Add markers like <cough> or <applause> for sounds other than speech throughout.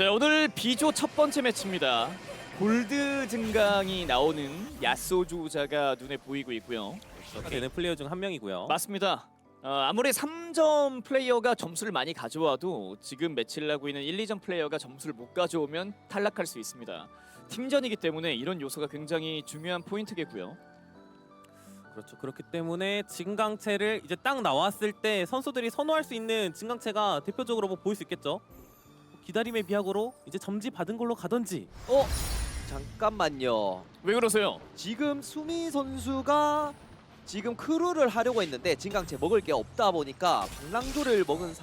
자 오늘 B조 첫 번째 매치입니다. 골드 증강이 나오는 야소주자가 눈에 보이고 있고요. 되는 플레이어 중 한 명이고요. 맞습니다. 어, 아무리 3점 플레이어가 점수를 많이 가져와도 지금 매치를 하고 있는 1, 2점 플레이어가 점수를 못 가져오면 탈락할 수 있습니다. 팀전이기 때문에 이런 요소가 굉장히 중요한 포인트겠고요. 그렇죠. 그렇기 때문에 진강체를 이제 딱 나왔을 때 선수들이 선호할 수 있는 진강체가 대표적으로 뭐 보일 수 있겠죠. 기다림의 비약으로 이제 점지 받은 걸로 가든지. 어 잠깐만요. 왜 그러세요? 지금 수미 선수가 지금 크루를 하려고 했는데 진강체 먹을 게 없다 보니까 방랑조를 먹은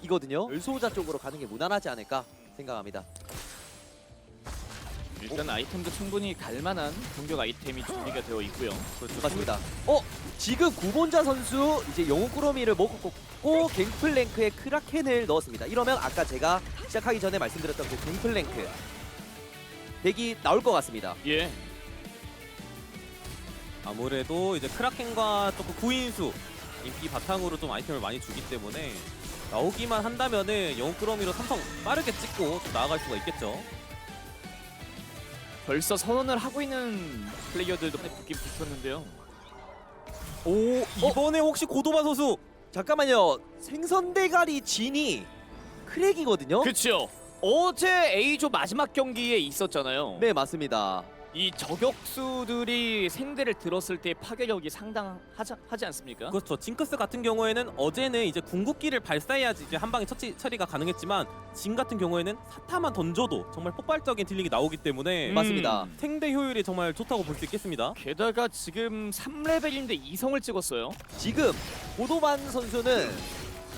상황이거든요. 열소자 쪽으로 가는 게 무난하지 않을까 생각합니다. 일단 아이템도 충분히 갈만한 공격 아이템이 준비가 되어 있고요. 그렇죠. 맞습니다. 어 지금 구본자 선수 이제 영웅 꾸러미를 먹고 갱플랭크에 크라켄을 넣었습니다. 이러면 아까 제가 시작하기 전에 말씀드렸던 그 갱플랭크 덱이 나올 것 같습니다. 예. 아무래도 이제 크라켄과 조금 구인수 인기 바탕으로 좀 아이템을 많이 주기 때문에 나오기만 한다면은 영웅 끌어미로 삼성 빠르게 찍고 좀 나아갈 수가 있겠죠. 벌써 선언을 하고 있는 플레이어들도 붙긴 붙었는데요. 오 이번에 혹시 고도바 선수 잠깐만요. 생선 대가리 진이 크랙이거든요. 그렇죠. 어제 A조 마지막 경기에 있었잖아요. 네 맞습니다. 이 저격수들이 생대를 들었을 때 파괴력이 상당하지 하지 않습니까? 그렇죠. 징크스 같은 경우에는 어제는 이제 궁극기를 발사해야지 이제 한 방에 처치, 처리가 가능했지만 진 같은 경우에는 사타만 던져도 정말 폭발적인 딜링이 나오기 때문에 음. 맞습니다. 생대 효율이 정말 좋다고 볼 수 있겠습니다. 게다가 지금 3레벨인데 2성을 찍었어요. 지금 고도반 선수는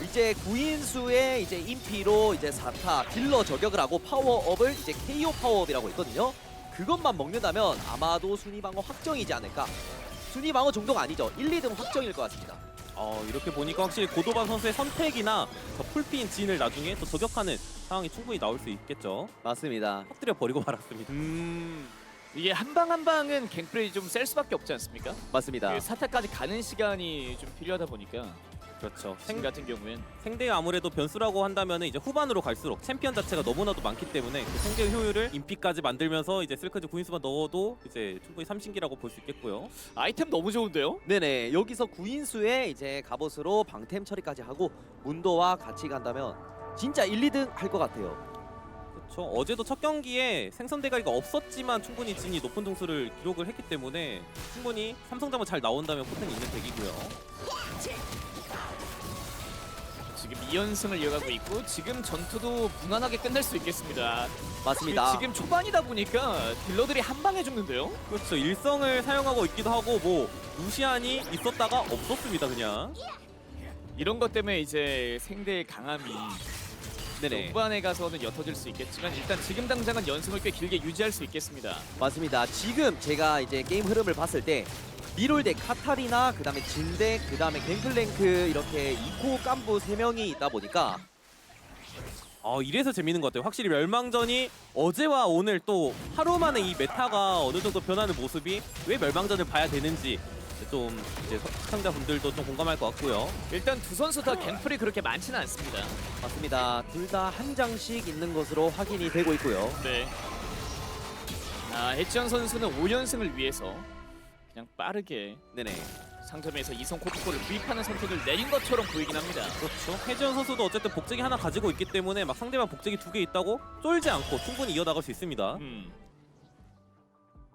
이제 구인수의 이제 인피로 이제 사타 딜러 저격을 하고 파워업을 이제 KO 파워업이라고 있거든요. 그것만 먹는다면 아마도 순위 방어 확정이지 않을까. 순위 방어 정도가 아니죠. 1, 2등 확정일 것 같습니다. 어, 이렇게 보니까 확실히 고도반 선수의 선택이나 저 풀피인 진을 나중에 또 저격하는 상황이 충분히 나올 수 있겠죠. 맞습니다. 터뜨려 버리고 말았습니다. 음. 이게 한 방 한 방은 갱플레이 좀 셀 수밖에 없지 않습니까? 맞습니다. 그 사타까지 가는 시간이 좀 필요하다 보니까 그렇죠. 생 생, 같은 경우엔 생대의 아무래도 변수라고 한다면 이제 후반으로 갈수록 챔피언 자체가 너무나도 많기 때문에 그 생대 효율을 인피까지 만들면서 이제 슬크즈 구인수만 넣어도 이제 충분히 삼신기라고 볼 수 있겠고요. 아이템 너무 좋은데요? 네네 여기서 구인수의 이제 갑옷으로 방템 처리까지 하고 문도와 같이 간다면 진짜 1, 2등 할 것 같아요. 그렇죠. 어제도 첫 경기에 생선 대가리가 없었지만 충분히 진이 높은 점수를 기록을 했기 때문에 충분히 삼성자만 잘 나온다면 포텐이 있는 덱이고요. 지금 2연승을 이어가고 있고 지금 전투도 무난하게 끝낼 수 있겠습니다. 맞습니다. 지금 초반이다 보니까 딜러들이 한 방에 죽는데요. 그렇죠. 일성을 사용하고 있기도 하고 뭐 루시안이 있었다가 없었습니다 그냥. 이런 것 때문에 이제 생대의 강함이 네네 후반에 가서는 옅어질 수 있겠지만 일단 지금 당장은 연승을 꽤 길게 유지할 수 있겠습니다. 맞습니다. 지금 제가 이제 게임 흐름을 봤을 때 미롤 대 카타리나 그 다음에 진대 그 다음에 갱플랭크 이렇게 이코 깐부 세 명이 있다 보니까 어 이래서 재밌는 것 같아요. 확실히 멸망전이 어제와 오늘 또 하루 만에 이 메타가 어느 정도 변하는 모습이 왜 멸망전을 봐야 되는지 좀 이제 시청자분들도 좀 공감할 것 같고요. 일단 두 선수 다 갱플이 그렇게 많지는 않습니다. 맞습니다. 둘 다 한 장씩 있는 것으로 확인이 되고 있고요. 네. 아, 해지현 선수는 5연승을 위해서 그냥 빠르게 네네. 상점에서 이성 코드코를 구입하는 선택을 내린 것처럼 보이긴 합니다. 그렇죠. 해지원 선수도 어쨌든 복제기 하나 가지고 있기 때문에 막 상대방 복제기 두 개 있다고 쫄지 않고 충분히 이어나갈 수 있습니다. 음.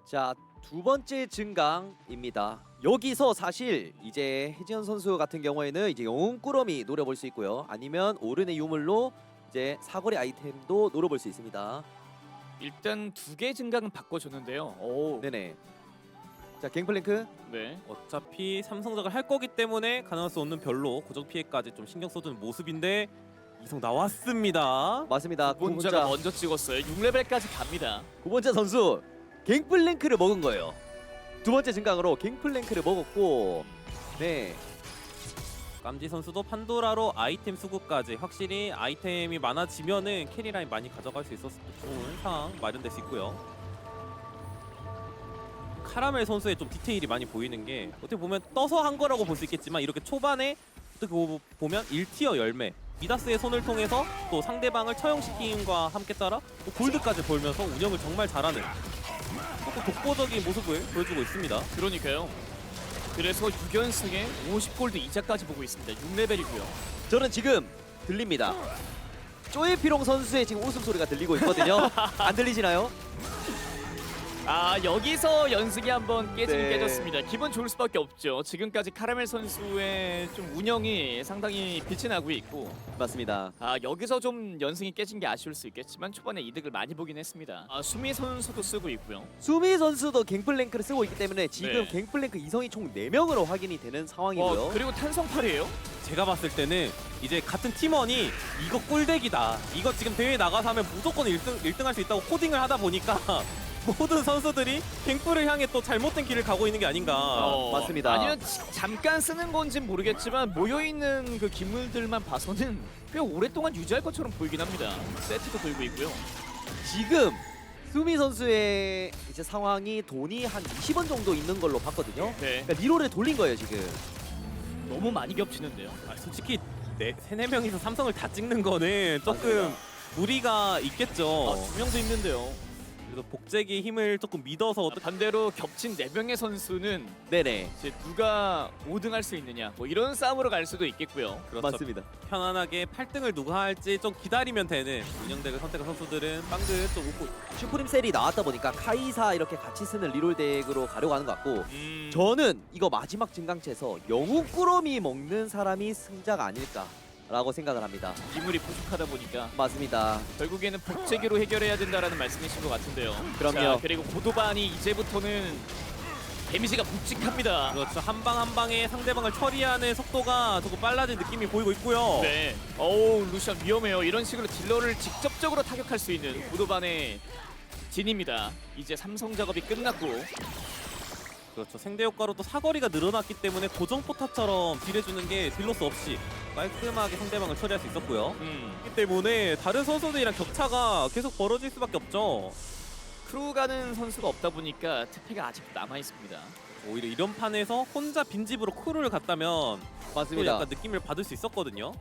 자, 두 번째 증강입니다. 여기서 사실 이제 해지현 선수 같은 경우에는 이제 영웅 꾸러미 노려볼 수 있고요. 아니면 오른의 유물로 이제 사거리 아이템도 노려볼 수 있습니다. 일단 두 개 증강은 바꿔줬는데요. 오, 네. 네네. 자, 갱플랭크 어차피 삼성작을 할 거기 때문에 가능할 수 없는 별로 고정 피해까지 좀 신경 써주는 모습인데 이성 나왔습니다. 맞습니다. 본자가 구본자, 먼저 찍었어요. 6레벨까지 갑니다. 구본자 선수 갱플랭크를 먹은 거예요. 두 번째 증강으로 갱플랭크를 먹었고 네. 깜지 선수도 판도라로 아이템 수급까지 확실히 아이템이 많아지면은 캐리 라인 많이 가져갈 수 있어서 좋은 상황 마련될 수 있고요. 카라멜 선수의 좀 디테일이 많이 보이는 게 어떻게 보면 떠서 한 거라고 볼 수 있겠지만 이렇게 초반에 어떻게 보- 보면 1티어 열매 미다스의 손을 통해서 또 상대방을 처형시킴과 함께 따라 또 골드까지 벌면서 운영을 정말 잘하는 조금 독보적인 모습을 보여주고 있습니다. 그러니까요. 그래서 6연승에 50골드 이자까지 보고 있습니다. 6레벨이고요. 저는 지금 들립니다. 쪼에피롱 선수의 지금 웃음소리가 들리고 있거든요. <laughs> 안 들리시나요? 아 여기서 연승이 한번 깨지긴 네. 깨졌습니다. 기분 좋을 수밖에 없죠. 지금까지 카라멜 선수의 좀 운영이 상당히 빛이 나고 있고 맞습니다. 아 여기서 좀 연승이 깨진 게 아쉬울 수 있겠지만 초반에 이득을 많이 보긴 했습니다. 아 수미 선수도 쓰고 있고요. 수미 선수도 갱플랭크를 쓰고 있기 때문에 지금 네. 갱플랭크 이성이 총 4명으로 확인이 되는 상황이고요. 어, 그리고 탄성팔이에요. 제가 봤을 때는 이제 같은 팀원이 이거 꿀대기다. 이거 지금 대회 나가서 하면 무조건 1등, 1등 할 수 있다고 코딩을 하다 보니까 모든 선수들이 갱플을 향해 또 잘못된 길을 가고 있는 게 아닌가. 어, 맞습니다. 아니면 지- 잠깐 쓰는 건진 모르겠지만 모여 있는 그 기물들만 봐서는 꽤 오랫동안 유지할 것처럼 보이긴 합니다. 세트도 들고 있고요. 지금 수미 선수의 이제 상황이 돈이 한 20원 정도 있는 걸로 봤거든요. 네, 그러니까 리로를 돌린 거예요 지금. 너무 많이 겹치는데요. 아, 솔직히 네, 세네 명이서 삼성을 다 찍는 거는 조금 무리가 있겠죠. 아, 두 명도 있는데요. 그래서 복제기의 힘을 조금 믿어서 아, 반대로 겹친 네 명의 선수는 네네. 이제 누가 5등 할 수 있느냐 뭐 이런 싸움으로 갈 수도 있겠고요. 그렇죠. 맞습니다. 편안하게 8등을 누가 할지 좀 기다리면 되는 운영덱을 선택한 선수들은 빵들 좀 웃고 슈프림 셀이 나왔다 보니까 카이사 이렇게 같이 쓰는 리롤 덱으로 가려고 하는 것 같고 음, 저는 이거 마지막 증강체에서 영웅 꾸러미 먹는 사람이 승자가 아닐까 라고 생각을 합니다. 기물이 부족하다 보니까 맞습니다. 결국에는 복제기로 해결해야 된다라는 말씀이신 것 같은데요. 그럼요. 자, 그리고 고도반이 이제부터는 데미지가 묵직합니다. 그렇죠. 한 방 한 방에 상대방을 처리하는 속도가 조금 빨라진 느낌이 보이고 있고요. 네. 어우 루시안 위험해요. 이런 식으로 딜러를 직접적으로 타격할 수 있는 고도반의 진입니다. 이제 삼성 작업이 끝났고 그렇죠. 생대 효과로 또 사거리가 늘어났기 때문에 고정 포탑처럼 딜해주는 게 딜로스 없이 깔끔하게 상대방을 처리할 수 있었고요. 음, 그렇기 때문에 다른 선수들이랑 격차가 계속 벌어질 수밖에 없죠. 크루 가는 선수가 없다 보니까 특패가 아직도 남아 있습니다. 오히려 이런 판에서 혼자 빈집으로 크루를 갔다면 또 맞습니다. 약간 느낌을 받을 수 있었거든요.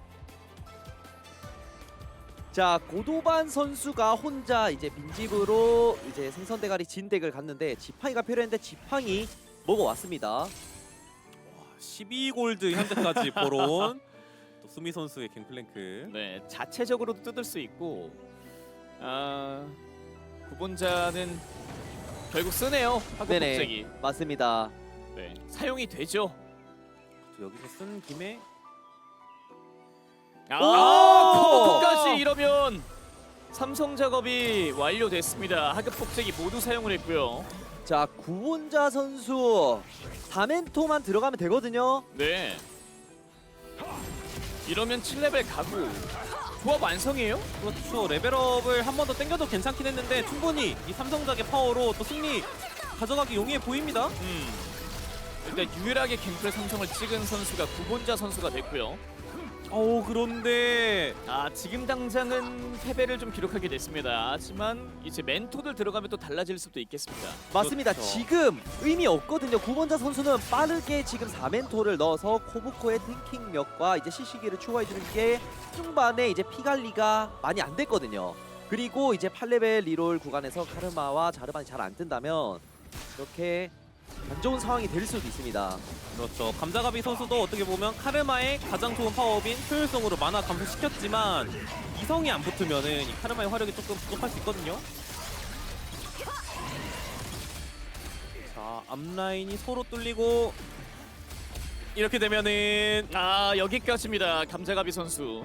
자 고도반 선수가 혼자 이제 빈집으로 이제 생선 대가리 진 덱을 갔는데 지팡이가 필요했는데 지팡이 먹어왔습니다. 12골드 현재까지 벌어온 또 수미 선수의 갱플랭크. 네, 자체적으로도 뜯을 수 있고 아 구본자는 결국 쓰네요. 하급 네네. 복제기. 맞습니다. 네, 사용이 되죠. 여기서 쓴 김에 아, 오! 코코까지 이러면 삼성 작업이 완료됐습니다. 하급 복제기 모두 사용을 했고요. 자 구원자 선수 다멘토만 들어가면 되거든요. 네. 이러면 7레벨 가고 조합 완성이에요? 그렇죠. 레벨업을 한 번 더 땡겨도 괜찮긴 했는데 충분히 이 삼성작의 파워로 또 승리 가져가기 용이해 보입니다. 음. 일단 유일하게 갱플 삼성을 찍은 선수가 구본자 선수가 됐고요. 어 그런데 아 지금 당장은 패배를 좀 기록하게 됐습니다. 하지만 이제 멘토들 들어가면 또 달라질 수도 있겠습니다. 맞습니다. 그렇죠. 지금 의미 없거든요. 구원자 선수는 빠르게 지금 4멘토를 넣어서 코브코의 탱킹력과 이제 시시기를 추가해 주는 게 중반에 이제 피 관리가 많이 안 됐거든요. 그리고 이제 8레벨 리롤 구간에서 카르마와 자르반이 잘 안 뜬다면 이렇게 안 좋은 상황이 될 수도 있습니다. 그렇죠. 감자가비 선수도 어떻게 보면 카르마의 가장 좋은 파워업인 효율성으로 만화 감소시켰지만 이성이 안 붙으면은 이 카르마의 화력이 조금 부족할 수 있거든요. 자 앞라인이 서로 뚫리고 이렇게 되면은 아 여기까지입니다. 감자가비 선수.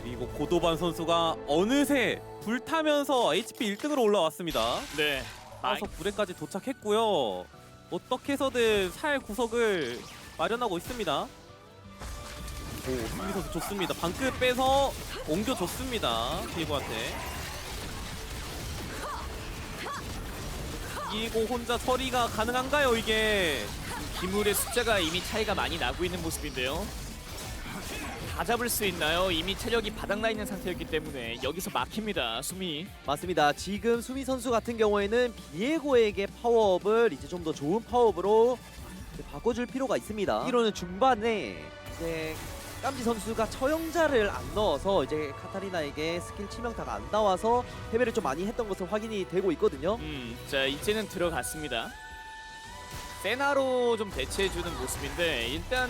그리고 고도반 선수가 어느새 불타면서 HP 1등으로 올라왔습니다. 네. 아, 따서 불에까지 도착했고요. 어떻게 해서든 살 구석을 마련하고 있습니다. 오, 승리 선수 좋습니다. 방끝 빼서 옮겨줬습니다. 디에고한테. 이고 혼자 처리가 가능한가요, 이게? 기물의 숫자가 이미 차이가 많이 나고 있는 모습인데요. 다 잡을 수 있나요? 이미 체력이 바닥나 있는 상태였기 때문에 여기서 막힙니다. 수미. 맞습니다. 지금 수미 선수 같은 경우에는 비에고에게 파워업을 이제 좀 더 좋은 파워업으로 바꿔줄 필요가 있습니다. 이로는 중반에 이제 깜지 선수가 처형자를 안 넣어서 이제 카타리나에게 스킬 치명타가 안 나와서 패배를 좀 많이 했던 것은 확인이 되고 있거든요. 음, 자 이제는 들어갔습니다. 세나로 좀 대체해주는 모습인데 일단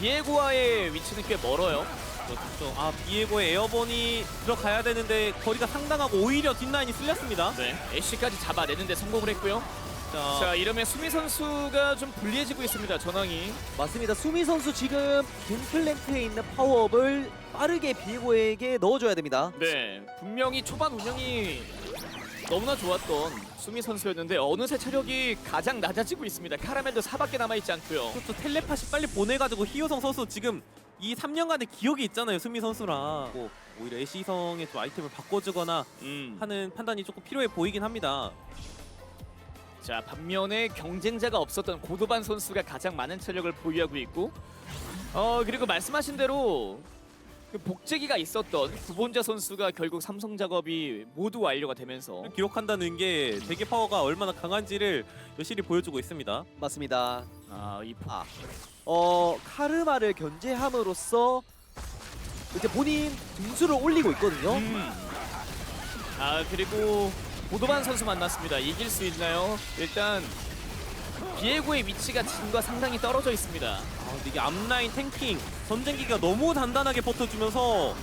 비에고와의 위치는 꽤 멀어요. 그렇죠. 아 비에고의 에어본이 들어가야 되는데 거리가 상당하고 오히려 뒷라인이 쓸렸습니다. 네, 애쉬까지 잡아내는데 성공을 했고요. 자, 자 이러면 수미 선수가 좀 불리해지고 있습니다. 전황이. 맞습니다. 수미 선수 지금 갱플랭크에 있는 파워업을 빠르게 비에고에게 넣어줘야 됩니다. 네, 분명히 초반 운영이 너무나 좋았던 수미 선수였는데 어느새 체력이 가장 낮아지고 있습니다. 카라멜도 4밖에 남아있지 않고요. 그렇죠. 텔레파시 빨리 보내가지고 히요성 선수 지금 이 3년간의 기억이 있잖아요. 수미 선수랑 뭐 오히려 애쉬성의 좀 아이템을 바꿔주거나 음. 하는 판단이 조금 필요해 보이긴 합니다. 자 반면에 경쟁자가 없었던 고도반 선수가 가장 많은 체력을 보유하고 있고 어 그리고 말씀하신 대로 그 복제기가 있었던 구본자 선수가 결국 삼성 작업이 모두 완료가 되면서 기록한다는 게 대개 파워가 얼마나 강한지를 여실히 보여주고 있습니다. 맞습니다. 아이 아, 어 카르마를 견제함으로써 이제 본인 등수를 올리고 있거든요. 음. 아 그리고 고도반 선수 만났습니다. 이길 수 있나요? 일단 비에고의 위치가 진과 상당히 떨어져 있습니다. 아, 근데 이게 앞라인 탱킹 전쟁기가 너무 단단하게 버텨주면서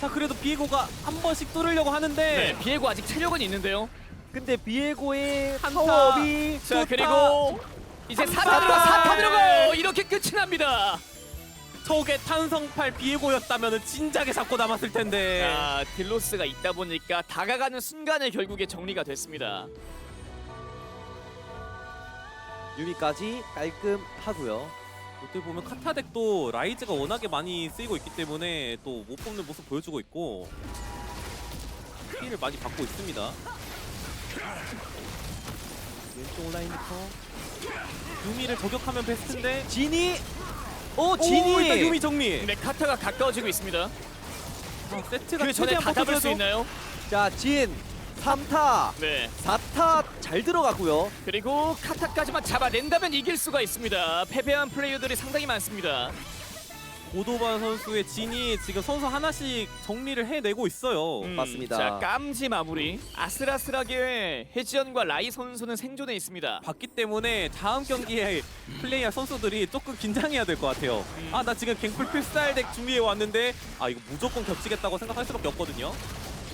자 그래도 비에고가 한 번씩 뚫으려고 하는데 네, 비에고 아직 체력은 있는데요. 근데 비에고의. 파워업이 자. 그리고 이제. 사타 들어가 사타 들어가 이렇게 끝이 납니다. 저게 탄성팔 비에고였다면 진작에 잡고 남았을 텐데 자 딜로스가 있다 보니까 다가가는 순간에 결국에 정리가 됐습니다. 유미까지 깔끔하고요. 어떻게 보면 카타덱도 라이즈가 워낙에 많이 쓰이고 있기 때문에 또 못 뽑는 모습 보여주고 있고 피해를 많이 받고 있습니다. 왼쪽 라인부터 유미를 저격하면 베스트인데 진이 오 오, 진이 일단 유미 정리. 네 카타가 가까워지고 있습니다. 아, 세트가 그 전에 최대한 다 잡을 수. 있나요? 자 진 3타 네. 4타 잘 들어갔고요. 그리고 카타까지만 잡아낸다면 이길 수가 있습니다. 패배한 플레이어들이 상당히 많습니다. 고도반 선수의 진이 지금 선수 하나씩 정리를 해내고 있어요. 음, 맞습니다. 자 깜지 마무리. 아슬아슬하게 해지연과 라이 선수는 생존해 있습니다. 봤기 때문에 다음 경기에 플레이할 선수들이 조금 긴장해야 될 것 같아요. 음. 아나 지금 갱플 필살 덱 준비해 왔는데 아 이거 무조건 겹치겠다고 생각할 수밖에 없거든요.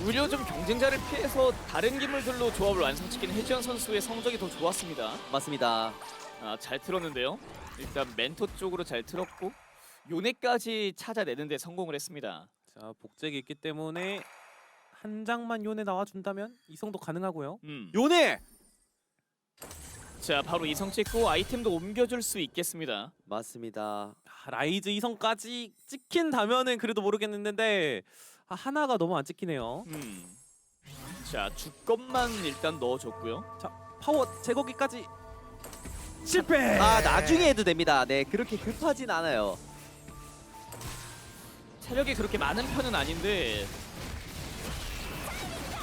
오히려 좀 경쟁자를 피해서 다른 기물들로 조합을 완성시킨 해지연 선수의 성적이 더 좋았습니다. 맞습니다. 아, 잘 틀었는데요. 일단 멘토 쪽으로 잘 틀었고 요네까지 찾아내는데 성공을 했습니다. 자 복제기 있기 때문에 한 장만 요네 나와준다면 이성도 가능하고요. 음. 요네 자 바로 이성 찍고 아이템도 옮겨줄 수 있겠습니다. 맞습니다. 아, 라이즈 이성까지 찍힌다면은 그래도 모르겠는데 아, 하나가 너무 안 찍히네요. 음. 자 주검만 일단 넣어줬고요. 파워 제거기까지 실패. 아 나중에 해도 됩니다. 네 그렇게 급하진 않아요. 체력이 그렇게 많은 편은 아닌데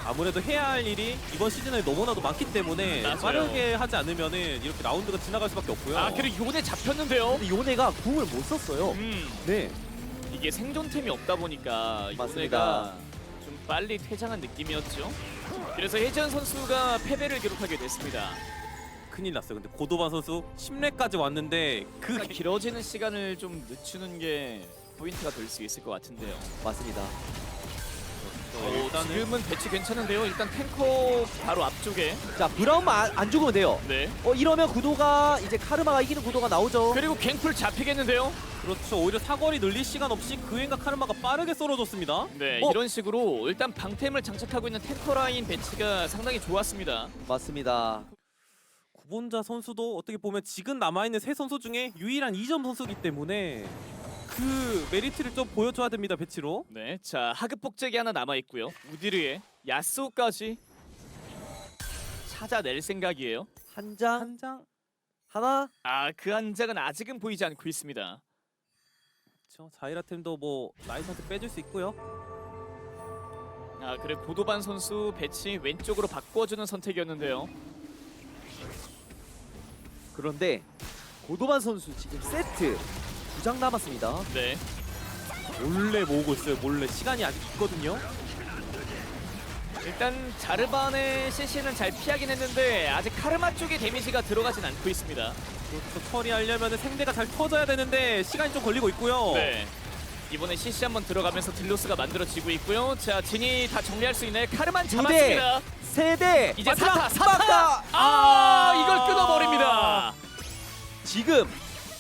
아무래도 해야 할 일이 이번 시즌에 너무나도 많기 때문에 맞아요. 빠르게 하지 않으면은 이렇게 라운드가 지나갈 수밖에 없고요. 아 그리고 요네 잡혔는데요. 근데 요네가 궁을 못 썼어요. 음. 네. 이게 생존템이 없다 보니까 맞습니다. 요네가 좀 빨리 퇴장한 느낌이었죠. 그래서 해전 선수가 패배를 기록하게 됐습니다. 큰일 났어요. 근데 고도반 선수 10렙까지 왔는데 그 그러니까 길어지는 시간을 좀 늦추는 게 포인트가 될 수 있을 것 같은데요. 맞습니다. 어, 일단은 지금은 배치 괜찮은데요. 일단 탱커 바로 앞쪽에. 자 브라운만 안, 안 죽으면 돼요. 네. 어 이러면 구도가 이제 카르마가 이기는 구도가 나오죠. 그리고 갱플 잡히겠는데요. 그렇죠. 오히려 사거리 늘릴 시간 없이 그앤과 카르마가 빠르게 썰어줬습니다. 네, 어? 이런 식으로 일단 방템을 장착하고 있는 탱커 라인 배치가 상당히 좋았습니다. 맞습니다. 구본자 선수도 어떻게 보면 지금 남아있는 세 선수 중에 유일한 2점 선수기 때문에 그 메리트를 좀 보여줘야 됩니다. 배치로. 네, 자 하급 복제기 하나 남아 있고요. 우디르의 야스오까지 찾아낼 생각이에요. 한 장 한 장. 하나 아, 그 한 장은 아직은 보이지 않고 있습니다. 그렇죠. 자이라템도 뭐 라이선트 빼줄 수 있고요. 아, 그래 고도반 선수 배치 왼쪽으로 바꿔주는 선택이었는데요. 그런데 고도반 선수 지금 세트 두 장 남았습니다. 네, 몰래 모으고 있어요. 몰래 시간이 아직 있거든요. 일단 자르반의 CC는 잘 피하긴 했는데 아직 카르마 쪽에 데미지가 들어가진 않고 있습니다. 그렇죠. 처리하려면 생대가 잘 터져야 되는데 시간이 좀 걸리고 있고요. 네. 이번에 CC 한번 들어가면서 딜로스가 만들어지고 있고요. 자, 진이 다 정리할 수 있나요? 카르만 두 잡았습니다. 세 대 이제 마지막 사타, 사타! 막다! 아, 이걸 끊어버립니다. 지금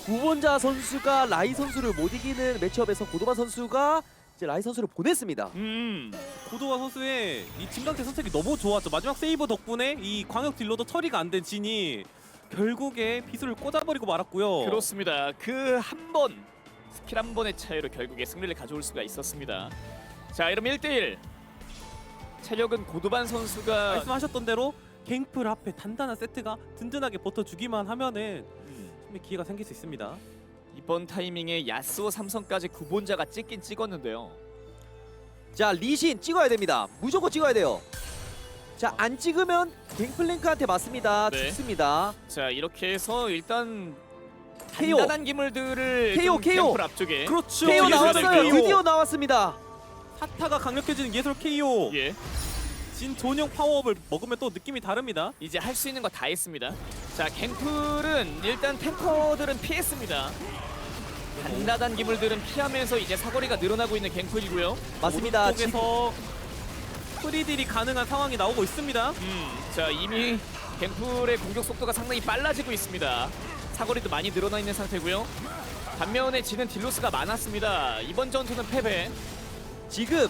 구본자 선수가 라이 선수를 못 이기는 매치업에서 고도바 선수가 이제 라이 선수를 보냈습니다. 음, 고도화 선수의 이 진강태 선택이 너무 좋았죠. 마지막 세이브 덕분에 이 광역 딜러도 처리가 안 된 진이 결국에 비수를 꽂아버리고 말았고요. 그렇습니다. 그 한 번, 스킬 한 번의 차이로 결국에 승리를 가져올 수가 있었습니다. 자, 이러면 1대1. 체력은 고도반 선수가 말씀하셨던 대로 갱플 앞에 단단한 세트가 든든하게 버텨주기만 하면은 음, 충분히 기회가 생길 수 있습니다. 이번 타이밍에 야스오 삼성까지 구본자가 찍긴 찍었는데요. 자 리신 찍어야 됩니다. 무조건 찍어야 돼요. 자 안 찍으면 갱플랭크한테 맞습니다. 네. 죽습니다. 자, 이렇게 해서 일단 KO. 단단한 기물들을 KO, 좀 KO. 앞쪽에 그렇죠. KO 예술의 나왔어요. KO. 드디어 나왔습니다. 사타가 강력해지는 예술 KO. 예. 진 전용 파워업을 먹으면 또 느낌이 다릅니다. 이제 할 수 있는 거 다 했습니다. 자, 갱플은 일단 탱커들은 피했습니다. 단단한 기물들은 피하면서 이제 사거리가 늘어나고 있는 갱플이고요. 맞습니다. 지금 쪽에서 프리딜이 가능한 상황이 나오고 있습니다. 음, 자 이미 갱플의 공격 속도가 상당히 빨라지고 있습니다. 사거리도 많이 늘어나 있는 상태고요. 반면에 지는 딜로스가 많았습니다. 이번 전투는 패배. 지금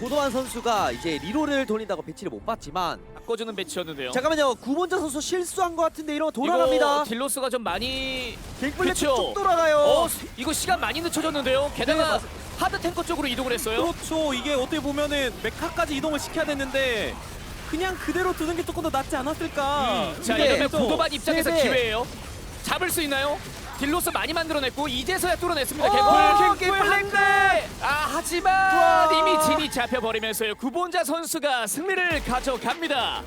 고도환 선수가 이제 리로를 돌린다고 배치를 못 받지만 바꿔주는 배치였는데요. 잠깐만요. 구본자 선수 실수한 것 같은데 이러면 돌아갑니다. 딜로스가 좀 많이 갱플랭크 그쵸. 쭉 돌아가요. 어 이거 시간 많이 늦춰졌는데요. 게다가 네, 하드 탱커 쪽으로 이동을 했어요. 그렇죠. 이게 어떻게 보면은 메카까지 이동을 시켜야 되는데 그냥 그대로 두는 게 조금 더 낫지 않았을까. 음, 자 이러면 또 고도반 입장에서 세대. 기회예요. 잡을 수 있나요? 딜로스 많이 만들어냈고 이제서야 뚫어냈습니다. 어, 갱플 갱플랭크! 아 하지만 우와. 이미 진이 잡혀버리면서요. 구본자 선수가 승리를 가져갑니다.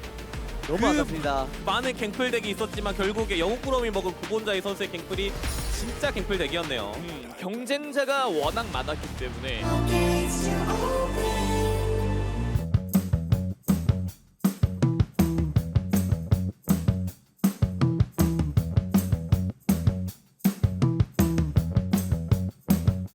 너무 그- 아깝습니다. 많은 갱플 덱이 있었지만 결국에 영웅꾸러미 먹은 구본자의 선수의 갱플이 진짜 갱플 덱이었네요. 음, 경쟁자가 워낙 많았기 때문에